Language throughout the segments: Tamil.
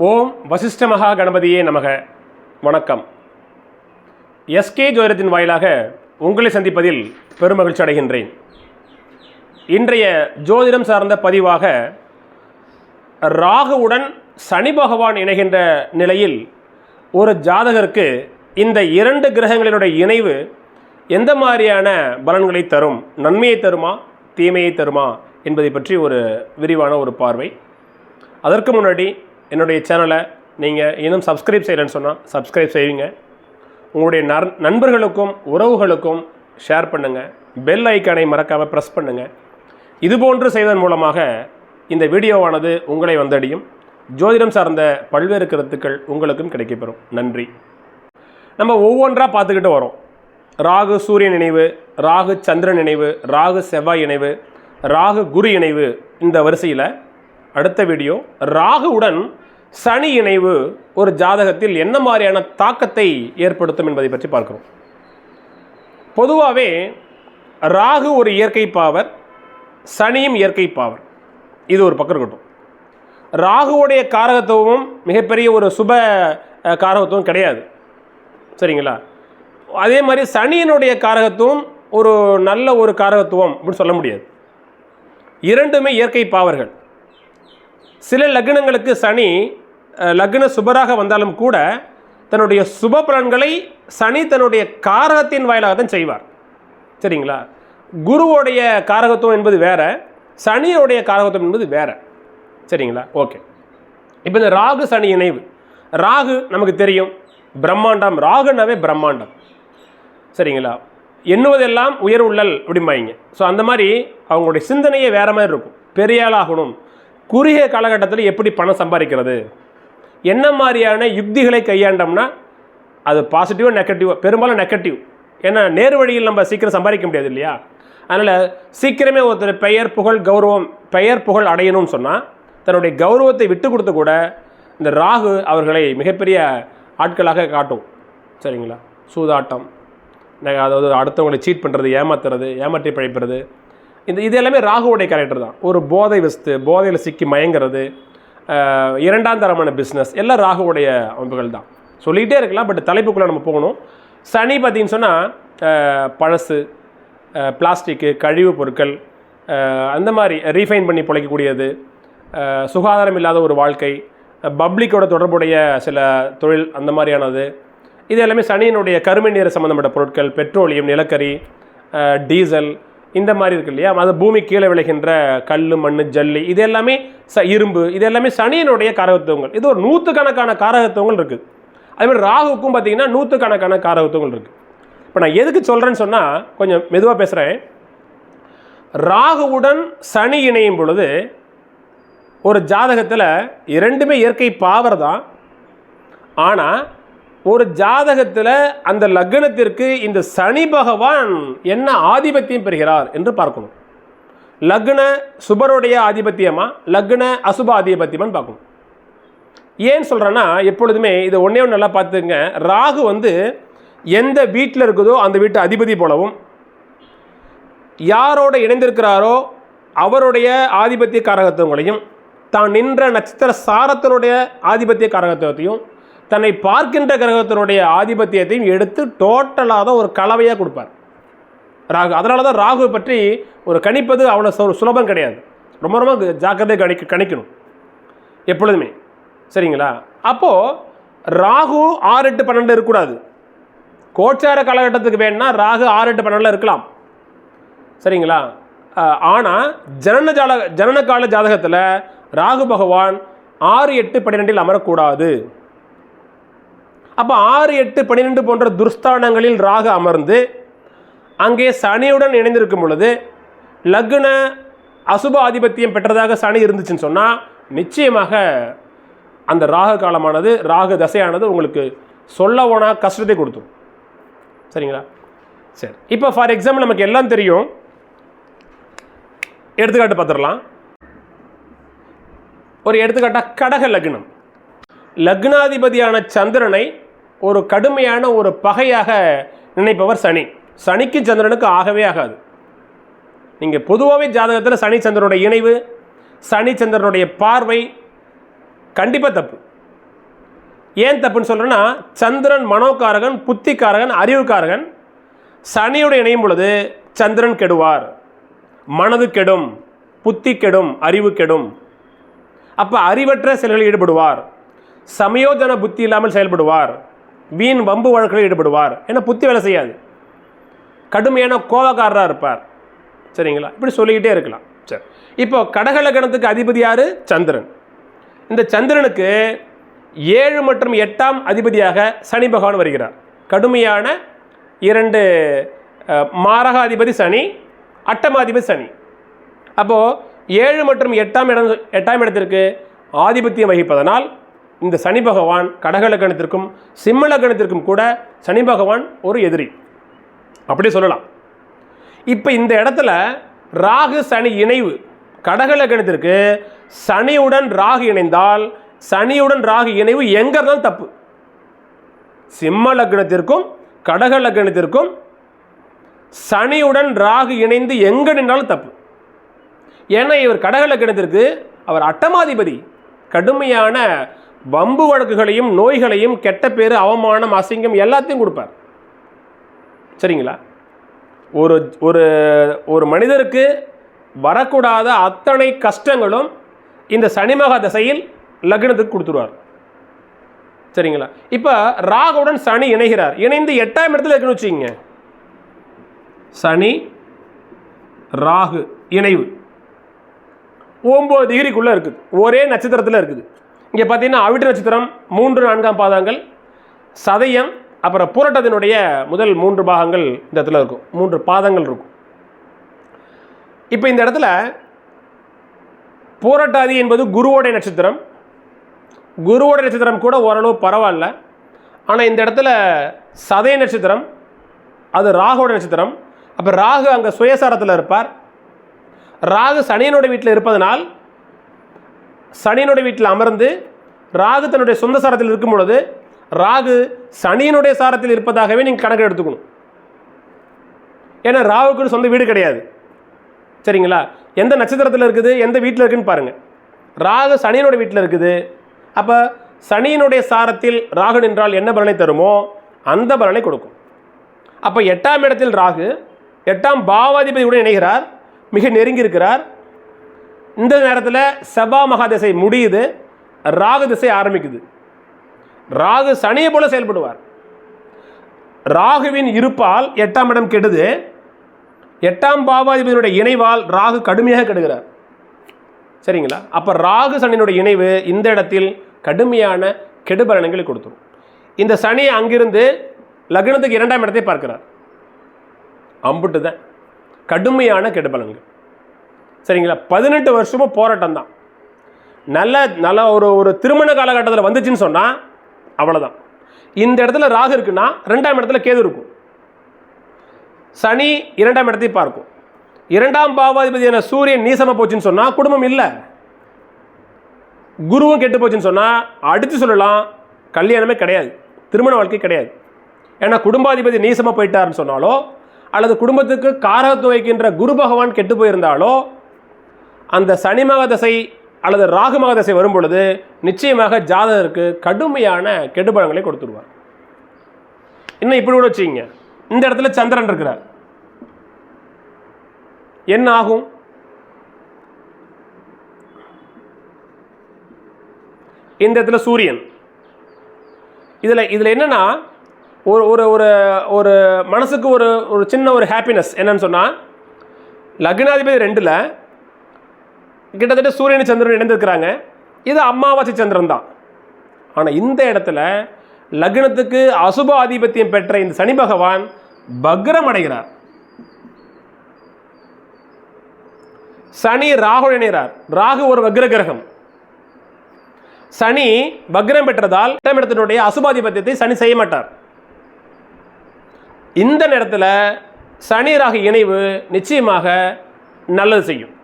ஓம் வசிஷ்ட மகா கணபதியே நமக. வணக்கம். எஸ்கே ஜோதிடத்தின் வாயிலாக உங்களை சந்திப்பதில் பெருமகிழ்ச்சி அடைகின்றேன். இன்றைய ஜோதிடம் சார்ந்த பதிவாக ராகுவுடன் சனி பகவான் இணைகின்ற நிலையில் ஒரு ஜாதகருக்கு இந்த இரண்டு கிரகங்களினுடைய இணைவு எந்த மாதிரியான பலன்களை தரும்? நன்மையை தருமா? தீமையை தருமா? என்பதை பற்றி ஒரு விரிவான ஒரு பார்வை. அதற்கு முன்னாடி என்னுடைய சேனலை நீங்கள் இன்னும் சப்ஸ்கிரைப் செய்யலைன்னு சொன்னால் சப்ஸ்கிரைப் செய்வீங்க. உங்களுடைய நண்பர்களுக்கும் உறவுகளுக்கும் ஷேர் பண்ணுங்கள் பெல் ஐக்கானை மறக்காமல் ப்ரெஸ் பண்ணுங்கள் இதுபோன்று செய்வதன் மூலமாக இந்த வீடியோவானது உங்களை வந்தடையும். ஜோதிடம் சார்ந்த பல்வேறு கருத்துக்கள் உங்களுக்கும் கிடைக்கப்பெறும். நன்றி. நம்ம ஒவ்வொன்றாக பார்த்துக்கிட்டு வரோம். ராகு சூரியன் இணைவு ராகு சந்திரன் இணைவு ராகு செவ்வாய் இணைவு ராகு குரு இணைவு இந்த வரிசையில் அடுத்த வீடியோ. ராகுவுடன் சனி இணைவு ஒரு ஜாதகத்தில் என்ன மாதிரியான தாக்கத்தை ஏற்படுத்தும் என்பதை பற்றி பார்க்கிறோம். பொதுவாகவே ராகு ஒரு இயற்கை பாவர் சனியும் இயற்கை பாவர். இது ஒரு பக்கம் இருக்கட்டும். ராகுவுடைய காரகத்துவமும் மிகப்பெரிய ஒரு சுப காரகத்துவம் கிடையாது. சரிங்களா? அதே மாதிரி சனியினுடைய காரகத்துவம் ஒரு நல்ல ஒரு காரகத்துவம் அப்படின்னு சொல்ல முடியாது. இரண்டுமே இயற்கை பாவர்கள். சில லக்னங்களுக்கு சனி லக்ன சுபராக வந்தாலும் கூட தன்னுடைய சுப பலன்களை சனி தன்னுடைய காரகத்தின் வாயிலாக தான் செய்வார். சரிங்களா? குருவோடைய காரகத்துவம் என்பது வேறு சனியோடைய காரகத்துவம் என்பது வேறு. சரிங்களா? ஓகே. இப்போ இந்த ராகு சனி இணைவு. ராகு நமக்கு தெரியும். பிரம்மாண்டம். ராகுனாவே பிரம்மாண்டம். சரிங்களா? எண்ணுவதெல்லாம் உயர் உள்ளல் அப்படிம்பாங்க. ஸோ அந்த மாதிரி அவங்களுடைய சிந்தனையே வேறு மாதிரி இருக்கும். பெரியாளாகணும். குறுகிய காலகட்டத்தில் எப்படி பணம் சம்பாதிக்கிறது? என்ன மாதிரியான யுக்திகளை கையாண்டோம்னா அது பாசிட்டிவாக நெகட்டிவோ பெரும்பாலும் நெகட்டிவ் ஏன்னா நேர் வழியில் நம்ம சீக்கிரம் சம்பாதிக்க முடியாது இல்லையா? அதனால் சீக்கிரமே ஒருத்தர் பெயர் புகழ் கௌரவம் பெயர் புகழ் அடையணும்னு சொன்னால் தன்னுடைய கௌரவத்தை விட்டு கொடுத்து கூட இந்த ராகு அவர்களை மிகப்பெரிய ஆட்களாக காட்டும். சரிங்களா? சூதாட்டம். அதாவது அடுத்தவங்களை சீட் பண்ணுறது ஏமாத்துறது ஏமாற்றி பிழைப்பது இந்த இது எல்லாமே ராகுவோடைய கேரக்டர் தான். ஒரு போதை வஸ்து போதையில் சிக்கி மயங்கிறது இரண்டாம் தரமான பிஸ்னஸ் எல்லாம் ராகுவோடைய அமைப்புகள் தான். சொல்லிக்கிட்டே இருக்கலாம் பட் தலைப்புக்குள்ளே நம்ம போகணும். சனி பார்த்தீங்கன்னு சொன்னால் பழசு பிளாஸ்டிக்கு கழிவுப் பொருட்கள் அந்த மாதிரி ரீஃபைன் பண்ணி பிழைக்கக்கூடியது சுகாதாரம் இல்லாத ஒரு வாழ்க்கை பப்ளிக்கோட தொடர்புடைய சில தொழில் அந்த மாதிரியானது. இது எல்லாமே சனியினுடைய கருமை நீர் சம்மந்தப்பட்ட பொருட்கள் பெட்ரோலியம் நிலக்கரி டீசல் இந்த மாதிரி இருக்கு இல்லையா? அது பூமி கீழே விளைகின்ற கல் மண் ஜல்லி இது எல்லாமே ச இரும்பு இது எல்லாமே சனியினுடைய காரகத்துவங்கள். இது ஒரு நூற்றுக்கணக்கான காரகத்துவங்கள் இருக்குது அதேமாதிரி ராகுக்கும் பார்த்தீங்கன்னா நூற்றுக்கணக்கான காரகத்துவங்கள் இருக்குது இப்போ நான் எதுக்கு சொல்கிறேன்னு சொன்னால் கொஞ்சம் மெதுவாக பேசுகிறேன் ராகுவுடன் சனி இணையும் பொழுது ஒரு ஜாதகத்தில் இரண்டுமே இயற்கை பாவர் தான் ஆனால் ஒரு ஜாதகத்தில் அந்த லக்னத்திற்கு இந்த சனி பகவான் என்ன ஆதிபத்தியம் பெறுகிறார் என்று பார்க்கணும். லக்ன சுபருடைய ஆதிபத்தியமா? லக்ன அசுப ஆதிபத்தியமான்னு பார்க்கணும். ஏன் சொல்கிறேன்னா எப்பொழுதுமே இதை ஒன்றே ஒன்று நல்லா பார்த்துங்க. ராகு வந்து எந்த வீட்டில் இருக்குதோ அந்த வீட்டு அதிபதி போலவும் யாரோட இணைந்திருக்கிறாரோ அவருடைய ஆதிபத்திய காரகத்துவங்களையும் தான் நின்ற நட்சத்திர சாரத்தினுடைய ஆதிபத்திய காரகத்துவத்தையும் தன்னை பார்க்கின்ற கிரகத்தினுடைய ஆதிபத்தியத்தையும் எடுத்து டோட்டலாக ஒரு கலவையாக கொடுப்பார். ராகு அதனால தான் ராகுவை பற்றி ஒரு கணிப்பது அவ்வளோ சு- சுலபம் கிடையாது. ரொம்ப ரொம்ப ஜாக்கிரதை கணிக்க கணிக்கணும். எப்பொழுதுமே. சரிங்களா? அப்போது ராகு ஆறு எட்டு பன்னெண்டு இருக்கக்கூடாது. கோச்சார காலகட்டத்துக்கு வேணும்னா ராகு ஆறு எட்டு பன்னெண்டில் இருக்கலாம். சரிங்களா? ஆனால் ஜனன ஜால ஜனன கால ஜாதகத்தில் ராகு பகவான் ஆறு எட்டு பன்னிரெண்டில் அமரக்கூடாது. அப்போ ஆறு எட்டு பன்னிரெண்டு போன்ற துர்ஸ்தானங்களில் ராகு அமர்ந்து அங்கே சனியுடன் இணைந்திருக்கும் பொழுது லக்ன அசுப ஆதிபத்தியம் பெற்றதாக சனி இருந்துச்சுன்னு சொன்னால் நிச்சயமாக அந்த ராகு காலமானது ராகு தசையானது உங்களுக்கு சொல்ல ஓனா கஷ்டத்தை கொடுத்துரும் சரிங்களா? சரி. இப்போ ஃபார் எக்ஸாம்பிள் நமக்கு எல்லாம் தெரியும். எடுத்துக்காட்டு பார்த்துடலாம். ஒரு எடுத்துக்காட்டாக கடக லக்னம். லக்னாதிபதியான சந்திரனை ஒரு கடுமையான ஒரு பகையாக நினைப்பவர் சனி. சனிக்கு சந்திரனுக்கு ஆகவே ஆகாது. நீங்கள் பொதுவாகவே ஜாதகத்தில் சனி சந்திரனுடைய இணைவு சனி சந்திரனுடைய பார்வை கண்டிப்பாக தப்பு. ஏன் தப்புன்னு சொல்கிறேன்னா சந்திரன் மனோகாரகன் புத்திக்காரகன் அறிவுக்காரகன் சனியுடன் இணையும் பொழுது சந்திரன் கெடுவார். மனது கெடும் புத்தி கெடும் அறிவு கெடும். அப்போ அறிவற்ற செயல்களில் ஈடுபடுவார். சமயோஜன புத்தி இல்லாமல் செயல்படுவார். வீண் வம்பு வழக்கில் ஈடுபடுவார் ஏன்னா புத்தி வேலை செய்யாது. கடுமையான கோபக்காரராக இருப்பார். சரிங்களா? இப்படி சொல்லிக்கிட்டே இருக்கலாம். சரி. இப்போ கடகலகணத்துக்கு அதிபதி யார்? சந்திரன். இந்த சந்திரனுக்கு ஏழு மற்றும் எட்டாம் அதிபதியாக சனி பகவான் வருகிறார். கடுமையான இரண்டு அஹ், மாரகாதிபதி சனி அட்டமாதிபதி சனி. அப்போது ஏழு மற்றும் எட்டாம் இடம் எட்டாம் இடத்திற்கு ஆதிபத்தியம் வகிப்பதனால் இந்த சனி பகவான் கடகலக்கணத்திற்கும் சிம்மலக்கணத்திற்கும் கூட சனி பகவான் ஒரு எதிரி. அப்படி சொல்லலாம். இப்போ இந்த இடத்துல ராகு சனி இணைவு. கடகலக்கணத்திற்கு சனியுடன் ராகு இணைந்தால் சனியுடன் ராகு இணைவு எங்க இருந்தாலும் தப்பு. சிம்ம லக்னத்திற்கும் கடக லக்னத்திற்கும் சனியுடன் ராகு இணைந்து எங்க நின்றாலும் தப்பு. ஏன்னா இவர் கடக லக்னத்திற்கு அவர் அட்டமாதிபதி. கடுமையான வம்பு வழக்குகளையும் நோய்களையும் கெட்ட பேர் அவமானம் அசிங்கம் எல்லாத்தையும் கொடுப்பார். சரிங்களா? ஒரு ஒரு ஒரு மனிதருக்கு வரக்கூடாத அத்தனை கஷ்டங்களும் இந்த சனிமக தசையில் லக்னத்துக்கு கொடுத்துருவார். சரிங்களா? இப்போ ராகுடன் சனி இணைகிறார். இணைந்து எட்டாம் இடத்துல இருக்குன்னு வச்சுக்கோங்க. சனி ராகு இணைவு. ஒம்பது டிகிரிக்குள்ளே இருக்குது. ஒரே நட்சத்திரத்தில் இருக்குது. இங்கே பார்த்தீங்கன்னா அவிட்ட நட்சத்திரம் மூன்று நான்காம் பாதங்கள் சதயம் அப்புறம் புரட்டத்தினுடைய முதல் மூன்று பாகங்கள் இந்த இடத்துல இருக்கும். மூன்று பாதங்கள் இருக்கும். இப்போ இந்த இடத்துல பூரட்டாதி என்பது குருவோடைய நட்சத்திரம். குருவோட நட்சத்திரம் கூட ஓரளவு பரவாயில்ல. ஆனால் இந்த இடத்துல சதய நட்சத்திரம் அது ராகுவோட நட்சத்திரம். அப்போ ராகு அங்கே சுயசாரத்தில் இருப்பார். ராகு சனியனோட வீட்டில் இருப்பதனால் சனியனுடைய வீட்டில் அமர்ந்து ராகு தன்னுடைய சொந்த சாரத்தில் இருக்கும் பொழுது ராகு சனியினுடைய சாரத்தில் இருப்பதாகவே நீங்கள் கணக்கு எடுத்துக்கணும். ஏன்னா ராகுக்குன்னு சொந்த வீடு கிடையாது. சரிங்களா? எந்த நட்சத்திரத்தில் இருக்குது எந்த வீட்டில் இருக்குதுன்னு பாருங்கள் ராகு சனியினுடைய வீட்டில் இருக்குது. அப்போ சனியினுடைய சாரத்தில் ராகு நின்றால் என்ன பலனை தருமோ அந்த பலனை கொடுக்கும். அப்போ எட்டாம் இடத்தில் ராகு எட்டாம் பாவாதிபதியுடன் இணைகிறார் மிக நெருங்கி இருக்கிறார் இந்த நேரத்தில் செபா மகாதிசை முடியுது ராகு திசை ஆரம்பிக்குது. ராகு சனியை போல செயல்படுவார். ராகுவின் இருப்பால் எட்டாம் இடம் கெடுது. எட்டாம் பாவாதிபதியுடைய இணைவால் ராகு கடுமையாக கெடுகிறார். சரிங்களா? அப்போ ராகு சனியினுடைய இணைவு இந்த இடத்தில் கடுமையான கெடுபலன்களை கொடுத்துரும். இந்த சனி அங்கிருந்து லக்னத்துக்கு இரண்டாம் இடத்தை பார்க்கிறார். அம்புட்டு தான். கடுமையான கெடுபலன்கள் சரிங்களா? பதினெட்டு வருஷமும் போராட்டம் தான் நல்ல நல்ல ஒரு ஒரு திருமண காலகட்டத்தில் வந்துச்சுன்னு சொன்னால் அவ்வளோதான் இந்த இடத்துல ராகு இருக்குன்னா ரெண்டாம் இடத்துல கேது இருக்கும். சனி இரண்டாம் இடத்தையும் பார்க்கும். இரண்டாம் பாவாதிபதியான சூரியன் நீசமாக போச்சுன்னு சொன்னால் குடும்பம் இல்லை. குருவும் கெட்டு போச்சுன்னு சொன்னால் அடித்து சொல்லலாம் கல்யாணமே கிடையாது. திருமண வாழ்க்கை கிடையாது. ஏன்னா குடும்பாதிபதி நீசமாக போயிட்டாருன்னு சொன்னாலோ அல்லது குடும்பத்துக்கு காரகத்துவம் வைக்கின்ற குரு பகவான் கெட்டு போயிருந்தாலோ அந்த சனிமக தசை அல்லது ராகுமக தசை வரும் பொழுது நிச்சயமாக ஜாதகருக்கு கடுமையான கெடுபலங்களை கொடுத்துருவார் இன்னும் இப்படி கூட வச்சுக்கிங்க. இந்த இடத்துல சந்திரன் இருக்கிறார். என்ன ஆகும்? இந்த இடத்துல சூரியன். இதில் இதில் என்னென்னா ஒரு ஒரு ஒரு ஒரு மனசுக்கு ஒரு ஒரு சின்ன ஒரு ஹாப்பினஸ் என்னன்னு சொன்னால் லக்னாதிபதி ரெண்டில் கிட்டத்தட்ட சூரியன் சந்திரன் இணைந்திருக்கிறாங்க. இது அமாவாசை சந்திரன் தான். ஆனால் இந்த இடத்துல லக்னத்துக்கு அசுப ஆதிபத்தியம் பெற்ற இந்த சனி பகவான் பக்ரம் அடைகிறார். சனி ராகு இணைகிறார். ராகு ஒரு வக்ர கிரகம். சனி வக்ரம் பெற்றதால் இடத்தினுடைய அசுபாதிபத்தியத்தை சனி செய்ய மாட்டார். இந்த நேரத்தில் சனி ராகு இணைவு நிச்சயமாக நல்லது செய்யும்.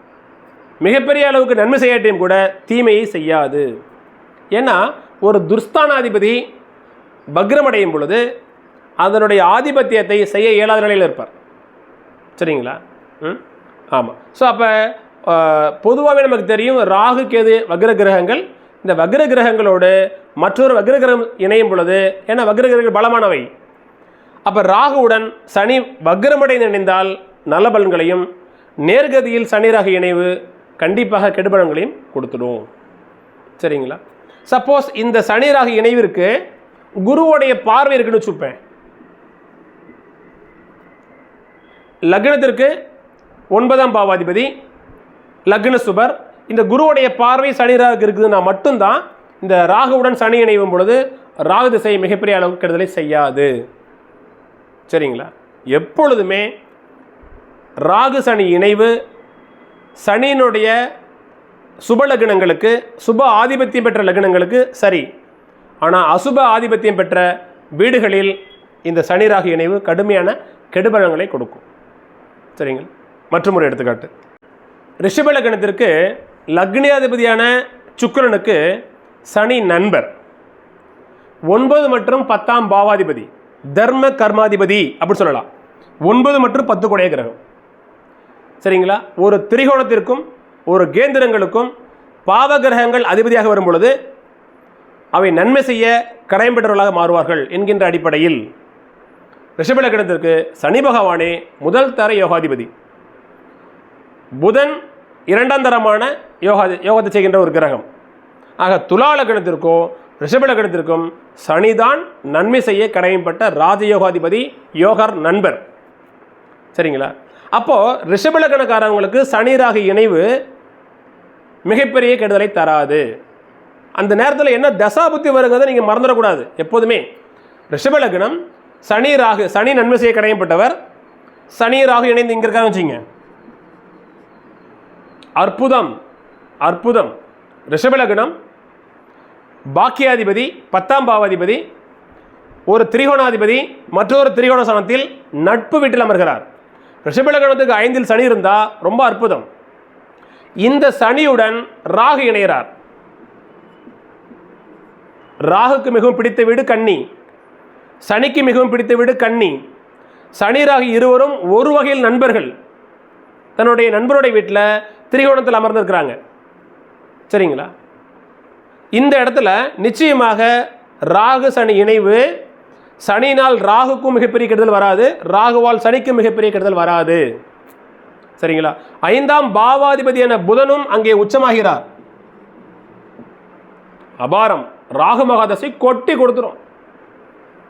மிகப்பெரிய அளவுக்கு நன்மை செய்யாட்டியும் கூட தீமையை செய்யாது. ஏன்னா ஒரு துர்ஸ்தானாதிபதி பக்ரமடையும் பொழுது அதனுடைய ஆதிபத்தியத்தை செய்ய இயலாத நிலையில் இருப்பார். சரிங்களா? ம்? ஆமாம் ஸோ அப்போ பொதுவாகவே நமக்கு தெரியும் ராகு கேது வக்ர கிரகங்கள் இந்த வக்ர கிரகங்களோடு மற்றொரு வக்ரகிரகம் இணையும் பொழுது ஏன்னா வக்ர கிரகங்கள் பலமானவை. அப்போ ராகுவுடன் சனி வக்ரமடைந்து இணைந்தால் நல்ல பலன்களையும் நேர்கதியில் சனி ராகு இணைவு கண்டிப்பாக கெடுபலன்களையும் கொடுத்துடும். சரிங்களா? சப்போஸ் இந்த சனி ராகு இணைவிற்கு குருவுடைய பார்வை இருக்குன்னு வச்சுப்பேன். லக்னத்திற்கு ஒன்பதாம் பாவாதிபதி லக்ன சுபர் இந்த குருவுடைய பார்வை சனி ராகு இருக்குதுன்னா மட்டும்தான் இந்த ராகுவுடன் சனி இணைவும் பொழுது ராகு திசை மிகப்பெரிய அளவுக்கு கெடுதலை செய்யாது. சரிங்களா? எப்பொழுதுமே ராகு சனி இணைவு சனியினுடைய சுப லக்னங்களுக்கு சுப ஆதிபத்தியம் பெற்ற லக்னங்களுக்கு சரி. ஆனால் அசுப ஆதிபத்தியம் பெற்ற வீடுகளில் இந்த சனி ராகு இணைவு கடுமையான கெடுபலங்களை கொடுக்கும். சரிங்களா? மற்றும் ஒரு எடுத்துக்காட்டு. ரிஷப லக்னத்திற்கு லக்னியாதிபதியான சுக்கரனுக்கு சனி நண்பர். ஒன்பது மற்றும் பத்தாம் பாவாதிபதி. தர்ம கர்மாதிபதி அப்படின்னு சொல்லலாம். ஒன்பது மற்றும் பத்து கொடைய கிரகம். சரிங்களா? ஒரு திரிகோணத்திற்கும் ஒரு கேந்திரங்களுக்கும் பாவ கிரகங்கள் அதிபதியாக வரும் பொழுது அவை நன்மை செய்ய கடையம் பெற்றவர்களாக மாறுவார்கள் என்கின்ற அடிப்படையில் ரிஷபலக்கணத்திற்கு சனி பகவானே முதல் தர யோகாதிபதி. புதன் இரண்டாம் தரமான யோகா யோகத்தை செய்கின்ற ஒரு கிரகம். ஆக துலா லக்னத்திற்கும் ரிஷப சனிதான் நன்மை செய்ய கடையப்பட்ட ராஜயோகாதிபதி யோகர் நண்பர். சரிங்களா? அப்போது ரிஷபலகணக்காரங்களுக்கு சனி ராகு இணைவு மிகப்பெரிய கெடுதலை தராது. அந்த நேரத்தில் என்ன தசாபுத்தி வருங்கிறத நீங்கள் மறந்துடக்கூடாது எப்போதுமே. ரிஷபலக்னம் சனி ராகு சனி நன்மை செய்ய கடையப்பட்டவர் சனி ராகு இணைந்து இங்கே இருக்காங்க வச்சுங்க அற்புதம் அற்புதம். ரிஷபலக்னம் பாக்கியாதிபதி பத்தாம் பாவாதிபதி ஒரு திரிகோணாதிபதி மற்றொரு திரிகோண சனத்தில் நட்பு வீட்டில் அமர்கிறார். ரிஷபலகணத்துக்கு ஐந்தில் சனி இருந்தால் ரொம்ப அற்புதம். இந்த சனியுடன் ராகு இணைகிறார் ராகுக்கு மிகவும் பிடித்த வீடு கன்னி. சனிக்கு மிகவும் பிடித்த வீடு கன்னி. சனி ராகு இருவரும் ஒரு வகையில் நண்பர்கள். தன்னுடைய நண்பருடைய வீட்டில் திரிகோணத்தில் அமர்ந்திருக்கிறாங்க. சரிங்களா? இந்த இடத்துல நிச்சயமாக ராகு சனி இணைவு சனினால் ராகுக்கும் மிகப்பெரிய கெடுதல் வராது. ராகுவால் சனிக்கும் மிகப்பெரிய கெடுதல் வராது. சரிங்களா? ஐந்தாம் பாவாதிபதியான புதனும் அங்கே உச்சமாகிறார். அபாரம். ராகு மகாதசை கொட்டி கொடுத்துரும்.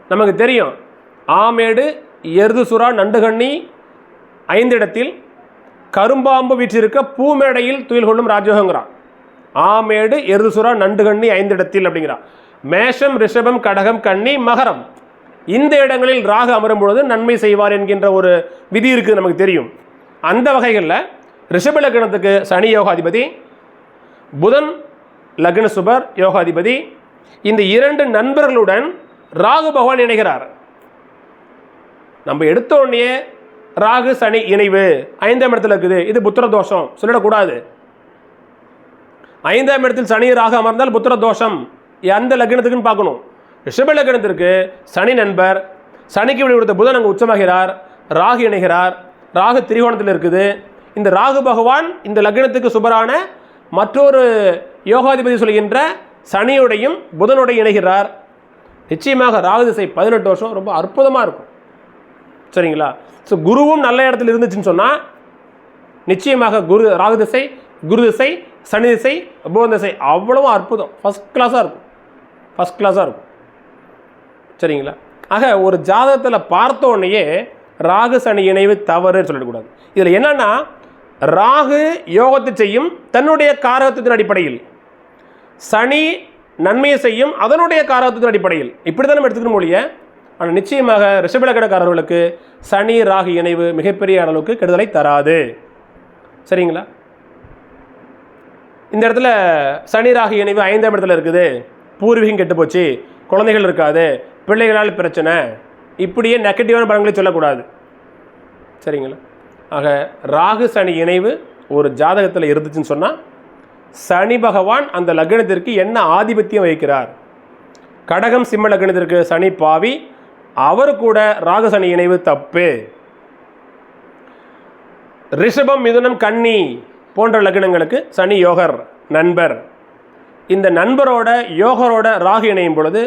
நமக்கு தெரியும். ஆமேடு எருது சுறா நண்டுகண்ணி ஐந்திடத்தில் கரும்பாம்பு வீற்றிருக்க பூமேடையில் துயில் கொள்ளும் ராஜயோகங்கிறான். ஆமேடு எருது சுறா நண்டுகண்ணி ஐந்திடத்தில் அப்படிங்கிறான். மேஷம் ரிஷபம் கடகம் கன்னி மகரம். இந்த இடங்களில் ராகு அமரும் பொழுது நன்மை செய்வார் என்கின்ற ஒரு விதி இருக்குது நமக்கு தெரியும். அந்த வகைகளில் ரிஷப லக்னத்துக்கு சனி யோகாதிபதி புதன் லக்ன சுபர் யோகாதிபதி இந்த இரண்டு நண்பர்களுடன் ராகு பகவான் இணைகிறார். நம்ம எடுத்த உடனே ராகு சனி இணைவு. ஐந்தாம் இடத்துல இருக்குது. இது புத்திர தோஷம். சொல்லிடக்கூடாது ஐந்தாம் இடத்தில் சனி ராகு அமர்ந்தால் புத்திர தோஷம். எந்த லக்னத்துக்குன்னு பார்க்கணும். ரிஷபலக்கணத்திற்கு சனி நண்பர். சனிக்கு விடு கொடுத்த புதன் அங்கே உச்சமாகிறார். ராகு இணைகிறார். ராகு திரிகோணத்தில் இருக்குது. இந்த ராகு பகவான் இந்த லக்னத்துக்கு சுபரான மற்றொரு யோகாதிபதி சொல்கின்ற சனியுடையும் புதனுடைய இணைகிறார். நிச்சயமாக ராகு திசை பதினெட்டு வருஷம். ரொம்ப அற்புதமாக இருக்கும். சரிங்களா? ஸோ குருவும் நல்ல இடத்துல இருந்துச்சுன்னு சொன்னால் நிச்சயமாக குரு ராகு திசை குரு திசை சனி திசை புவன் திசை அவ்வளவும் அற்புதம். ஃபஸ்ட் கிளாஸாக இருக்கும். ஃபஸ்ட் கிளாஸாக இருக்கும். சரிங்களா? ஆக ஒரு ஜாதகத்தில் பார்த்த உடனேயே ராகு சனி இணைவு தவறுன்னு சொல்லிடக்கூடாது இதில் என்னன்னா ராகு யோகத்தை செய்யும் தன்னுடைய காரகத்தின் அடிப்படையில் சனி நன்மையை செய்யும் அதனுடைய காரகத்தின் அடிப்படையில். இப்படி தான் நம்ம எடுத்துக்கணும் மொழிய ஆனால் நிச்சயமாக ரிஷபலக்கணக்காரர்களுக்கு சனி ராகு இணைவு மிகப்பெரிய அளவுக்கு கெடுதலை தராது. சரிங்களா? இந்த இடத்துல சனி ராகு இணைவு ஐந்தாம் இடத்துல இருக்குது. பூர்வீகம் கெட்டு போச்சு குழந்தைகள் இருக்காது. பிள்ளைகளால் பிரச்சனை. இப்படியே நெகட்டிவான பலன்களை சொல்லக்கூடாது. சரிங்களா? ஆக ராகு சனி இணைவு ஒரு ஜாதகத்தில் இருந்துச்சுன்னு சொன்னால் சனி பகவான் அந்த லக்னத்திற்கு என்ன ஆதிபத்தியம் வகிக்கிறார்? கடகம் சிம்ம லக்னத்திற்கு சனி பாவி அவர் கூட ராகு சனி இணைவு தப்பு. ரிஷபம் மிதுனம் கன்னி போன்ற லக்னங்களுக்கு சனி யோகர் நண்பர். இந்த நண்பரோட யோகரோட ராகு இணையும் பொழுது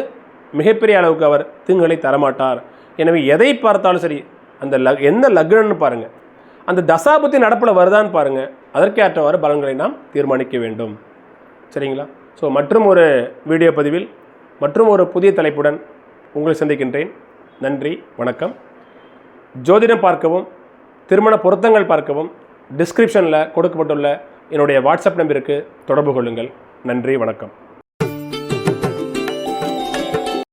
மிகப்பெரிய அளவுக்கு அவர் தீங்குகளை தரமாட்டார். எனவே எதை பார்த்தாலும் சரி அந்த லக் எந்த லக்னன்னு பாருங்கள் அந்த தசாபுத்தி நடப்பில் வருதான்னு பாருங்கள் அதற்கேற்றவாறு பலன்களை நாம் தீர்மானிக்க வேண்டும். சரிங்களா? ஸோ மற்றும் ஒரு வீடியோ பதிவில் மற்றும் ஒரு புதிய தலைப்புடன் உங்களை சந்திக்கின்றேன். நன்றி வணக்கம். ஜோதிடம் பார்க்கவும் திருமண பொருத்தங்கள் பார்க்கவும் டிஸ்கிரிப்ஷனில் கொடுக்கப்பட்டுள்ள என்னுடைய வாட்ஸ்அப் நம்பருக்கு தொடர்பு கொள்ளுங்கள். நன்றி வணக்கம்.